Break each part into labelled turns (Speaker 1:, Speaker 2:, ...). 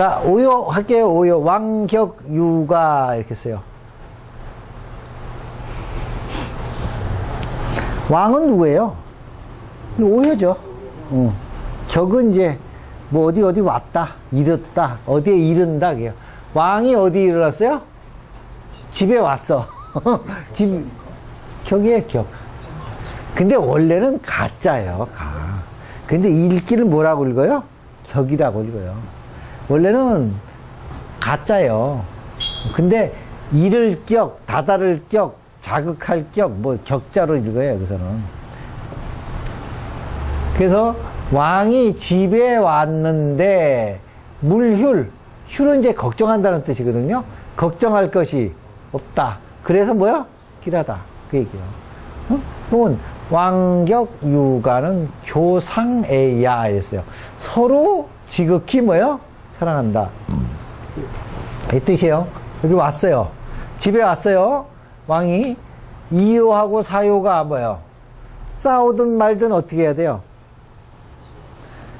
Speaker 1: 자, 오요 할게요. 오요. 왕격유가 이렇게 써요. 왕은 누구예요? 오효죠. 응. 격은 이제 뭐 어디 어디 왔다, 이뤘다, 어디에 이른다 그게요. 왕이 어디 이르렀어요? 집에 왔어. 집 격이에요, 격. 근데 원래는 가짜예요, 가. 근데 읽기를 뭐라고 읽어요? 격이라고 읽어요. 원래는 가짜예요. 근데 이를 격, 다다를 격, 자극할 격, 뭐 격자로 읽어요, 여기서는. 그래서 왕이 집에 왔는데 물휴, 휴는 이제 걱정한다는 뜻이거든요. 걱정할 것이 없다. 그래서 뭐야? 길하다. 그 얘기예요. 어? 그러면 왕격 유가는 교상애야 이랬어요. 서로 지극히 뭐요? 사랑한다. 이 뜻이에요. 여기 왔어요. 집에 왔어요. 왕이 이요하고 사요가 뭐예요? 싸우든 말든 어떻게 해야 돼요?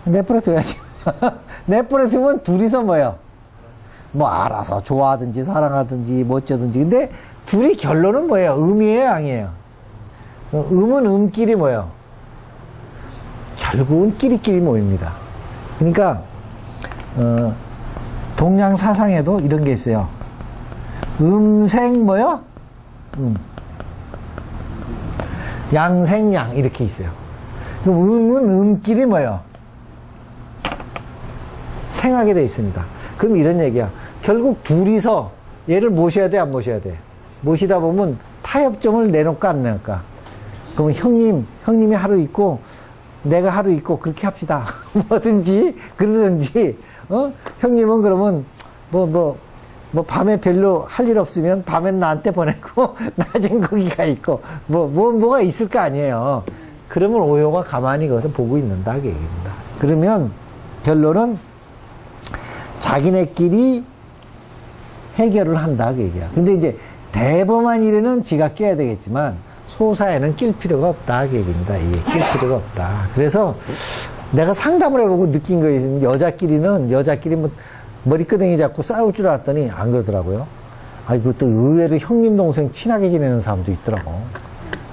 Speaker 1: 내버려둬야지. 내버려두면 둘이서 뭐예요? 뭐 알아서 좋아하든지 사랑하든지 뭐 어쩌든지. 근데 둘이 결론은 뭐예요? 음이에요, 양이에요? 어, 음은 음끼리 뭐예요? 결국은 끼리끼리 모입니다. 그러니까 어, 동양 사상에도 이런 게 있어요. 음생 뭐요? 음. 양생양 이렇게 있어요. 그럼 음은 음끼리 뭐요? 생하게 돼 있습니다. 그럼 이런 얘기야. 결국 둘이서 얘를 모셔야 돼, 안 모셔야 돼? 모시다 보면 타협점을 내놓을까, 안 내놓을까? 그러면 형님, 형님이 하루 있고, 내가 하루 있고, 그렇게 합시다. 뭐든지, 그러든지, 어? 형님은 그러면, 뭐, 뭐, 뭐, 밤에 별로 할 일 없으면, 밤엔 나한테 보내고, 낮엔 거기가 있고, 뭐, 뭐, 뭐가 있을 거 아니에요. 그러면 오요가 가만히 거기서 보고 있는다, 그 얘기입니다. 그러면, 결론은, 자기네끼리 해결을 한다 그 얘기야. 근데 이제 대범한 일에는 지가 껴야 되겠지만 소사에는 낄 필요가 없다 그 얘기입니다. 이게 낄 필요가 없다. 그래서 내가 상담을 해보고 느낀 거예요. 여자끼리는 여자끼리 뭐 머리끄댕이 잡고 싸울 줄 알았더니 안 그러더라고요. 아, 이거 또 의외로 형님 동생 친하게 지내는 사람도 있더라고.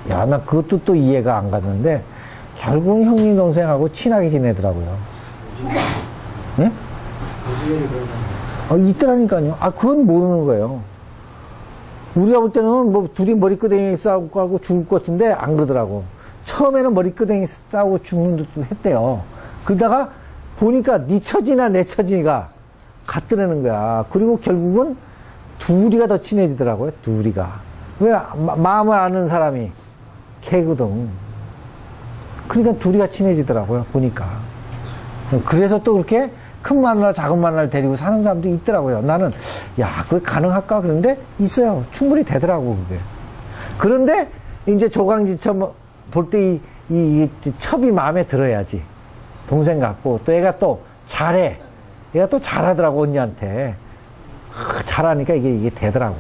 Speaker 1: 야, 나 그것도 또 이해가 안 갔는데 결국은 형님 동생하고 친하게 지내더라고요. 예? 아, 있더라니까요. 아, 그건 모르는 거예요. 우리가 볼 때는 뭐 둘이 머리끄댕이 싸우고 죽을 것 같은데 안 그러더라고. 처음에는 머리끄댕이 싸우고 죽는 듯 했대요. 그러다가 보니까 네 처지나 내 처지가 같더라는 거야. 그리고 결국은 둘이가 더 친해지더라고요. 둘이가. 왜 마- 마음을 아는 사람이 개거든. 그러니까 둘이가 친해지더라고요. 보니까. 그래서 또 그렇게 큰 마누라 작은 마누라를 데리고 사는 사람도 있더라고요. 나는 야 그게 가능할까 그런데 있어요. 충분히 되더라고 그게. 그런데 이제 조강지처 볼 때이 이, 이 첩이 마음에 들어야지. 동생 같고 또 얘가 또 잘해. 얘가 또 잘하더라고 언니한테. 아, 잘하니까 이게 이게 되더라고.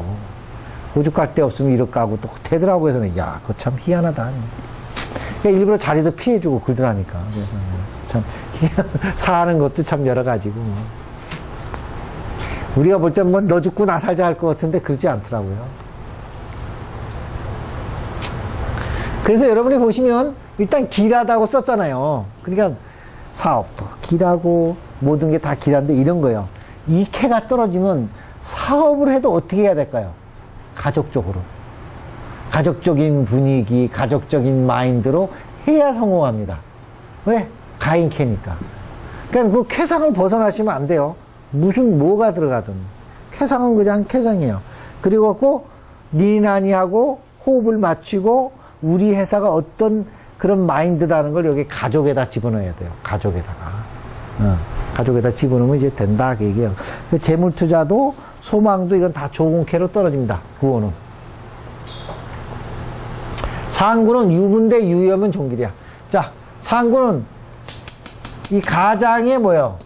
Speaker 1: 오죽할 데 없으면 이렇게 하고 또 되더라고 해서 야 그거 참 희한하다. 그러니까 일부러 자리도 피해주고 그러더라니까. 그래서 참 사는 것도 참 여러 가지고. 뭐. 우리가 볼땐뭐너 죽고 나 살자 할 것 같은데 그러지 않더라고요. 그래서 여러분이 보시면 일단 길하다고 썼잖아요. 그러니까 사업도 길하고 모든 게 다 길한데 이런 거예요. 이 캐가 떨어지면 사업을 해도 어떻게 해야 될까요? 가족적으로. 가족적인 분위기, 가족적인 마인드로 해야 성공합니다. 왜? 가인 캐니까. 그러니까 그 쾌상을 벗어나시면 안 돼요. 무슨 뭐가 들어가든. 쾌상은 그냥 쾌상이에요. 그리고 꼭 니나니하고 호흡을 맞추고 우리 회사가 어떤 그런 마인드다는 걸 여기 가족에다 집어넣어야 돼요. 가족에다가. 어, 가족에다 집어넣으면 이제 된다. 그 얘기예요. 그 재물 투자도 소망도 이건 다 좋은 캐로 떨어집니다. 구호는. 상구는 유분대 유염은 종길이야. 자, 상구는 이 가장의 뭐요?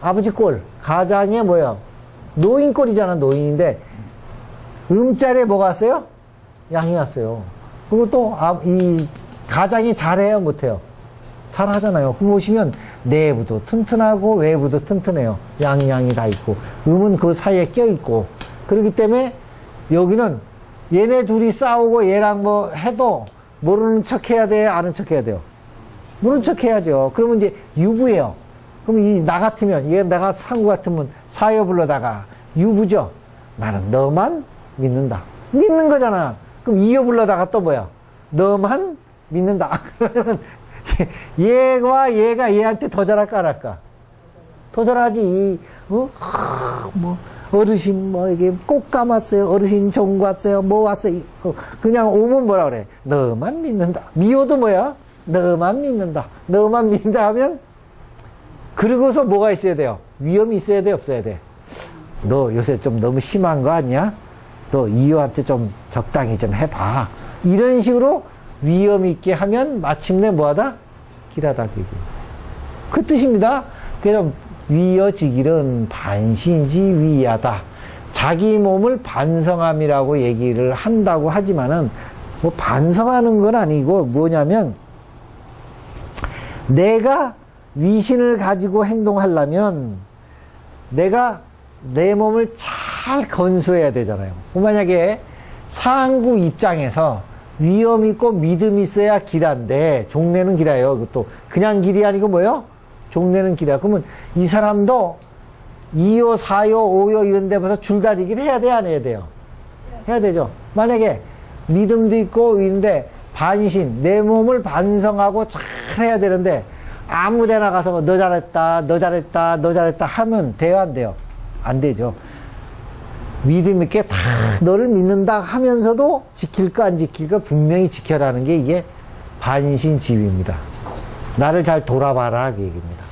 Speaker 1: 아버지 꼴. 가장의 뭐요? 노인 꼴이잖아, 노인인데. 음자리에 뭐가 왔어요? 양이 왔어요. 그리고 또, 아, 이, 가장이 잘해요, 못해요? 잘 하잖아요. 그럼 보시면 내부도 튼튼하고 외부도 튼튼해요. 양양이 다 있고 음은 그 사이에 껴 있고 그렇기 때문에 여기는 얘네 둘이 싸우고 얘랑 뭐 해도 모르는 척 해야 돼, 아는 척 해야 돼요. 모르는 척 해야죠. 그러면 이제 유부예요. 그럼 이 나 같으면 얘 내가 상구 같으면 사여 불러다가 유부죠. 나는 너만 믿는다. 믿는 거잖아. 그럼 이어 불러다가 또 뭐야? 너만 믿는다. 그러면 얘와 얘가 얘한테 더 잘할까 안 할까? 더 잘하지. 이, 어? 하, 뭐 어르신 뭐 이게 꼭 감았어요. 어르신 종 왔어요. 뭐 왔어요. 그- 그냥 오면 뭐라 그래? 너만 믿는다. 미호도 뭐야? 너만 믿는다. 너만 믿는다 하면 그러고서 뭐가 있어야 돼요? 위험이 있어야 돼, 없어야 돼? 너 요새 좀 너무 심한 거 아니야? 너 이호한테 좀 적당히 좀 해봐. 이런 식으로 위험 있게 하면 마침내 뭐하다? 길하다. 그게. 그 뜻입니다. 그래서 위여지기는 반신시 위하다. 자기 몸을 반성함이라고 얘기를 한다고 하지만은 뭐 반성하는 건 아니고 뭐냐면 내가 위신을 가지고 행동하려면 내가 내 몸을 잘 건수해야 되잖아요. 만약에 상구 입장에서 위험 있고 믿음 있어야 길한데 종래는 길어요. 그것도 그냥 길이 아니고 뭐요? 종래는 길이야. 그러면 이 사람도 2호, 4호, 5호 이런 데 봐서 줄다리기를 해야 돼, 안 해야 돼요? 해야 되죠. 만약에 믿음도 있고 있는데 반신, 내 몸을 반성하고 잘 해야 되는데 아무 데나 가서 뭐너 잘했다, 너 잘했다, 너 잘했다 하면 돼요, 안 돼요? 안 되죠. 믿음 있게 다 너를 믿는다 하면서도 지킬까 안 지킬까 분명히 지켜라는 게 이게 반신 지위입니다. 나를 잘 돌아봐라 그 얘기입니다.